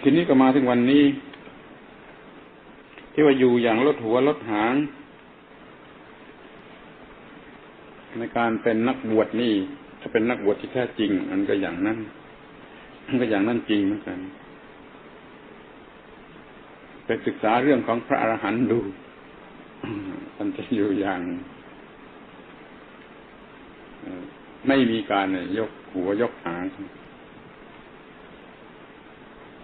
ทีนี้ก็มาถึงวันนี้ ที่ว่าอยู่อย่างลดหัวลดหาง ในการเป็นนักบวชนี่ ถ้าเป็นนักบวชที่แท้จริงมันก็อย่างนั้นมันก็อย่างนั้นจริงเหมือนกันไปศึกษาเรื่องของพระอรหันต์ดูมันจะอยู่อย่างไม่มีการยกหัวยกหาง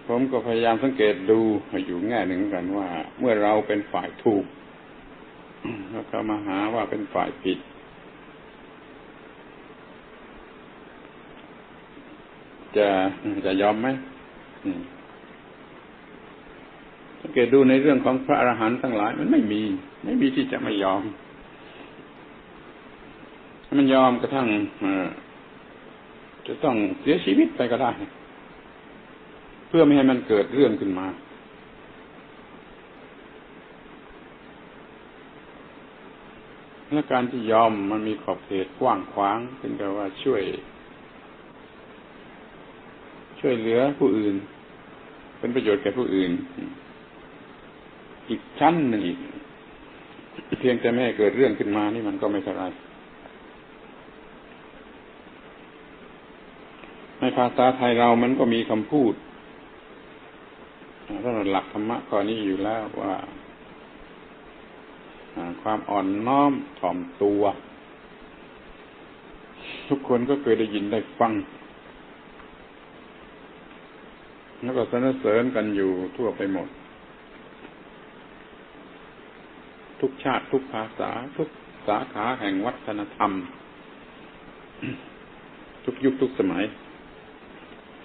ผมก็พยายามสังเกตดูอยู่แง่หนึ่งกันว่า เมื่อเราเป็นฝ่ายถูก แล้วก็มาหาว่าเป็นฝ่ายผิด จะจะยอมไหมสังเกตดูในเรื่องของพระอรหันต์ทั้งหลาย มันไม่มี ไม่มีที่จะไม่ยอม มันยอมกระทั่งจะต้องเสียชีวิตไปก็ได้ เพื่อไม่ให้มันเกิดเรื่องขึ้นมา และการที่ยอมมันมีขอบเขตกว้างขวางเป็นแปลว่าช่วย ช่วยเหลือผู้อื่น เป็นประโยชน์แก่ผู้อื่น อีกชั้นหนึ่งอีกเพียงแต่ไม่ให้เกิดเรื่องขึ้นมานี่มันก็ไม่เท่าไรในภาษาไทยเรามันก็มีคำพูด ถ้าเราหลักธรรมะข้อนี้อยู่แล้วว่าความอ่อนน้อมถ่อมตัว ทุกคนก็เคยได้ยินได้ฟัง แล้วก็สนเสริญกันอยู่ทั่วไปหมด ทุกชาติทุกภาษา ทุกสาขาแห่งวัฒนธรรม ทุกยุคทุกสมัย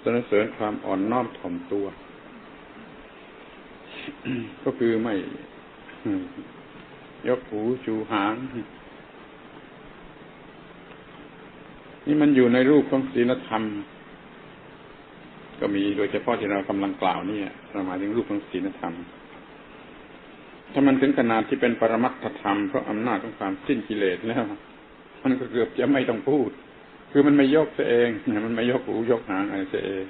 สรรเสริญความอ่อนน้อมถ่อมตัว ก็คือไม่ยกหูชูหาง นี่มันอยู่ในรูปของศีลธรรม ก็มีโดยเฉพาะที่เรากำลังกล่าวนี่เราหมายถึงรูปของศีลธรรม ถ้ามันถึงขนาดที่เป็นปรมัตถธรรมเพราะอำนาจของความสิ้นกิเลสแล้วมันก็เกือบจะไม่ต้องพูด คือมันไม่ยกตัวเอง มันไม่ยกหูยกหางอะไรตัวเอง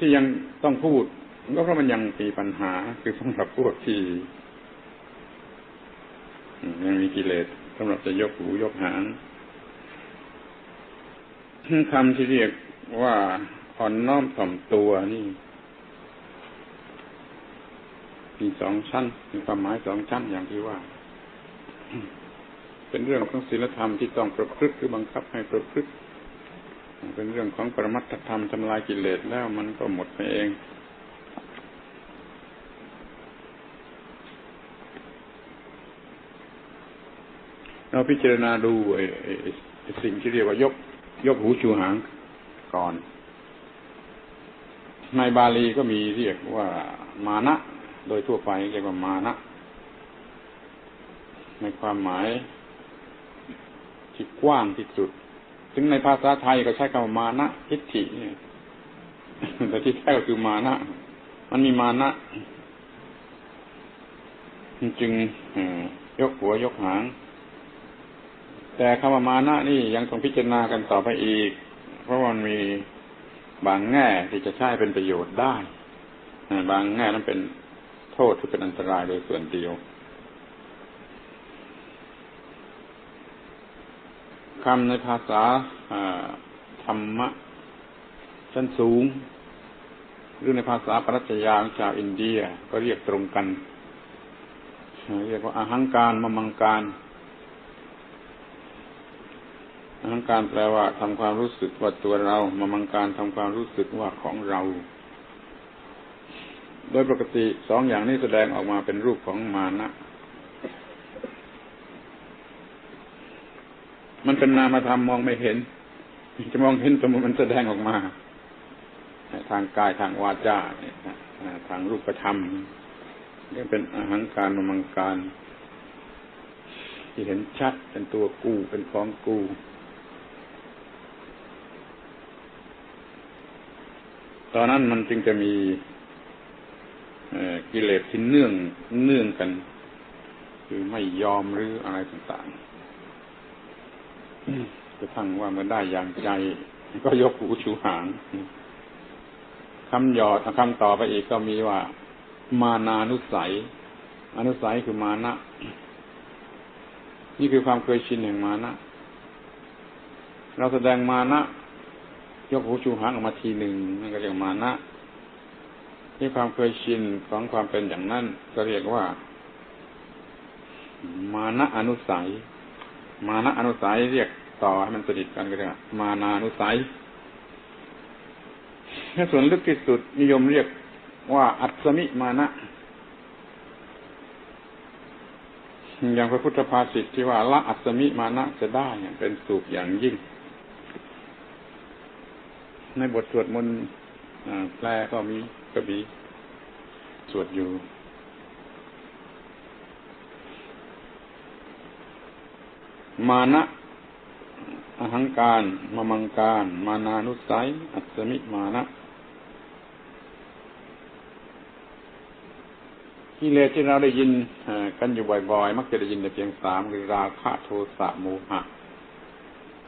ที่ยังต้องพูด ก็เพราะมันยังมีปัญหาคือสำหรับพวกที่ยังมีกิเลสสำหรับจะยกหูยกหางคำที่เรียกว่าอ่อนน้อมถ่อมตัวนี่มีสองชั้นมีความหมายสองชั้นอย่างที่ว่า เป็นเรื่องของศีลธรรมที่ต้องประพฤติคือบังคับให้ประพฤติเป็นเรื่องของปรมัตถธรรมทำลายกิเลสแล้วมันก็หมดไปเอง เราพิจารณาดูสิ่งที่เรียกว่ายก ยกหูชูหางก่อน ในบาลีก็มีเรียกว่ามานะ โดยทั่วไปเรียกว่ามานะ ในความหมายที่กว้างที่สุด ถึงในภาษาไทยก็ใช้คำว่ามานะทิฏฐิแต่ที่แท้ก็คือมานะ มันมีมานะจึงยกหัวยกหาง แต่คำว่ามานะนี่ยังต้องพิจารณากันต่อไปอีก เพราะมันมีบางแง่ที่จะใช้เป็นประโยชน์ได้บางแง่นั้นเป็นโทษที่เป็นอันตรายโดยส่วนเดียวคำในภาษาธรรมะชั้นสูง หรือในภาษาปรัชญาชาวอินเดียก็เรียกตรงกัน เรียกว่าอาหังการมมังการ อาหังการแปลว่าทำความรู้สึกว่าตัวเรามมังการทำความรู้สึกว่าของเรา โดยปกติสองอย่างนี้แสดงออกมาเป็นรูปของมานะ มันเป็นนามธรรมมองไม่เห็น จะมองเห็นสมมติมันแสดงออกมา ทางกายทางวาจาทางรูปธรรมนี่เป็นอาหารการมังการที่เห็นชัดเป็นตัวกูเป็นของกู ตอนนั้นมันจึงจะมีกิเลสที่เนื่องเนื่องกัน คือไม่ยอมหรืออะไรต่างๆจะทั้งว่าเมื่อได้อย่างใจ ก็ยกหูชูหางคำหยอดคำต่อไปอีกก็มีว่า มานานุสัย อนุสัยคือมานะ นี่คือความเคยชินแห่งมานะ เราแสดงมานะ ยกหูชูหางออกมาทีหนึ่งนั่นก็เรียกมานะนี่ความเคยชินของความเป็นอย่างนั้นก็เรียกว่า มานะอนุสัย มานะอนุสัยเรียกต่อให้มันสนิทกันก็เรียกมานานุสัยถ้าส่วนลึกที่สุดนิยมเรียกว่า อัศมิมานะอย่างพระพุทธภาษิตที่ว่าละอัศมิมานะจะได้เป็นสุขอย่างยิ่ง ในบทสวดมนต์แปลก็มีกระบีสวดอยู่ มานะอหังการมมังการ มานานุสัย อัศมิมานะกิเลสที่เราได้ยินกันอยู่บ่อยๆ มักจะได้ยินแต่เพียงสามคือราคะโทสะโมหะ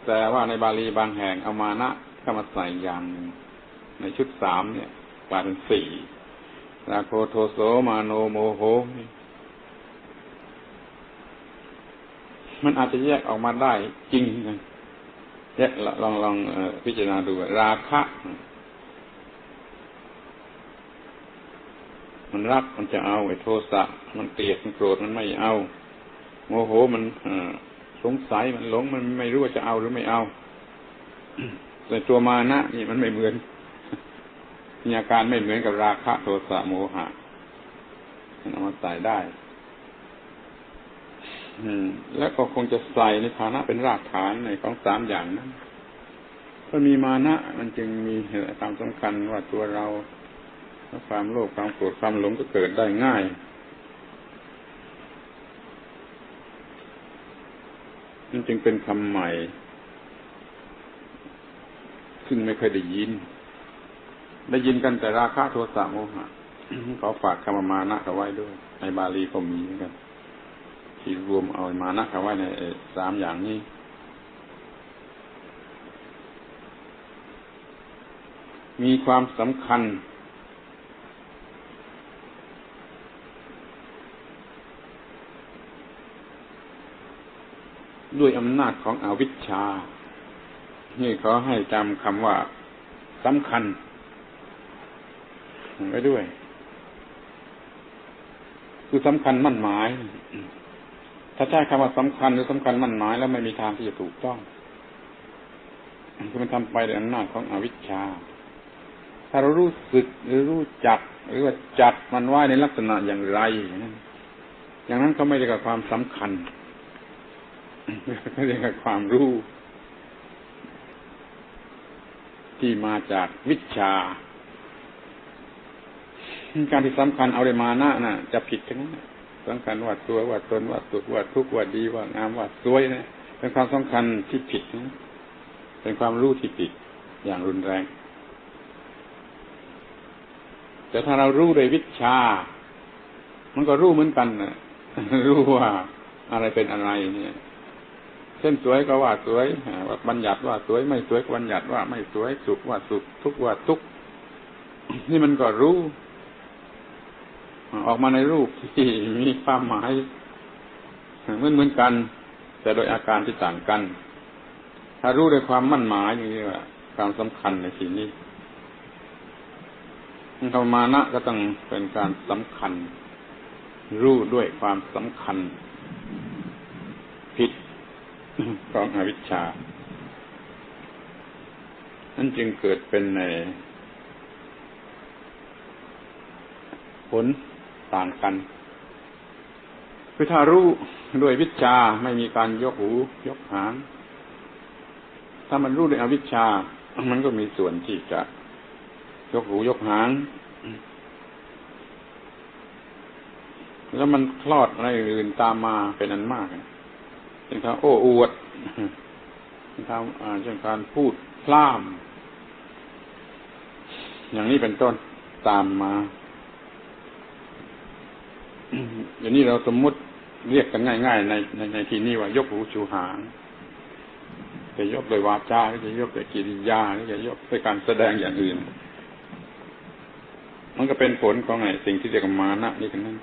แต่ว่าในบาลีบางแห่งเอามานะ เข้ามาใส่อย่างในชุดสามเนี่ยกลายเป็นสี่ราโคโทโสมาโนโมโห มันอาจจะแยกออกมาได้จริงนะแยกลองลองพิจารณาดูราคะ มันรักมันจะเอาไอ้โทสะมันเกลียดมันโกรธมันไม่เอา โมโหมันสงสัยมันหลงมันไม่รู้ว่าจะเอาหรือไม่เอา แต่ตัวมานะนี่มันไม่เหมือนมีอาการไม่เหมือนกับราคะโทสะโมหะมันเอามาใส่ได้แล้วก็คงจะใส่ในฐานะเป็นรากฐานในของสามอย่างนั้นก็มีมานะ มันจึงมีความสำคัญว่าตัวเราความโลภความโกรธความหลงก็เกิดได้ง่ายมันจึงเป็นคำใหม่ ซึ่งไม่เคยได้ยิน ได้ยินกันแต่ราคะโทสะโมหะขอฝากคำมานะเอาไว้ด้วย ในบาลีก็มีเหมือนกันที่รวมเอามานะคำว่าในสามอย่างนี้มีความสำคัญ ด้วยอำนาจของอวิชชา นี่เขาให้จำคำว่าสำคัญไว้ด้วย คือสำคัญมั่นหมาย ถ้าใช้คำว่าสำคัญหรือสำคัญมั่นหมาย แล้วไม่มีทางที่จะถูกต้องคือมันทำไปด้วยอำนาจของอวิชชา ถ้าเรารู้สึกหรือรู้จัก หรือว่าจัดมันไว้ในลักษณะอย่างไร อย่างนั้นก็ไม่ได้กับความสำคัญไม่ได้กับความรู้ ที่มาจากวิชา การที่สำคัญเอาเลยมานะน่ะ จะผิดทั้งนั้นสำคัญว่าตัวว่าตนว่าสุขว่าทุกข์ว่าดีว่างามว่าสวยนะเป็นความสำคัญที่ผิดนะเป็นความรู้ที่ผิดอย่างรุนแรง แต่ถ้าเรารู้โดยวิชา มันก็รู้เหมือนกันนะรู้ว่าอะไรเป็นอะไรเนี่ย เช่นสวยก็ว่าสวยว่าบัญญัติว่าสวยไม่สวยก็บัญญัติว่าไม่สวยสุขว่าสุขทุกข์ว่าทุกข์นี่มันก็รู้ ออกมาในรูปที่มีความหมายเหมือนเหมือนกัน แต่โดยอาการที่ต่างกัน ถ้ารู้ด้วยความมั่นหมายอย่างนี้ว่าความสำคัญในสิ่งนี้คำมานะก็ต้องเป็นการสำคัญ รู้ด้วยความสำคัญ ผิด ของอวิชชา นั่นจึงเกิดเป็นใน ผลต่างกันคือถ้ารู้ด้วยวิชาไม่มีการยกหู ยกหาง ถ้ามันรู้ด้วยอวิชชา มันก็มีส่วนที่จะยกหูยกหาง แล้วมันคลอดอะไรอื่นตามมาเป็นอันมาก เช่นการโอ้อวดเช่นการเช่นการพูดพล่ามอย่างนี้เป็นต้นตามมาอย่างนี้เราสมมุติเรียกกันง่าย ๆ ในในในที่นี้ว่ายกหูชูหางจะยกโดยวาจาหรือจะยกโดยกิริยาหรือจะยกด้วยการแสดงอย่างอื่น มันก็เป็นผลของไอ้สิ่งที่เรียกว่ามานะนี่ทั้งนั้น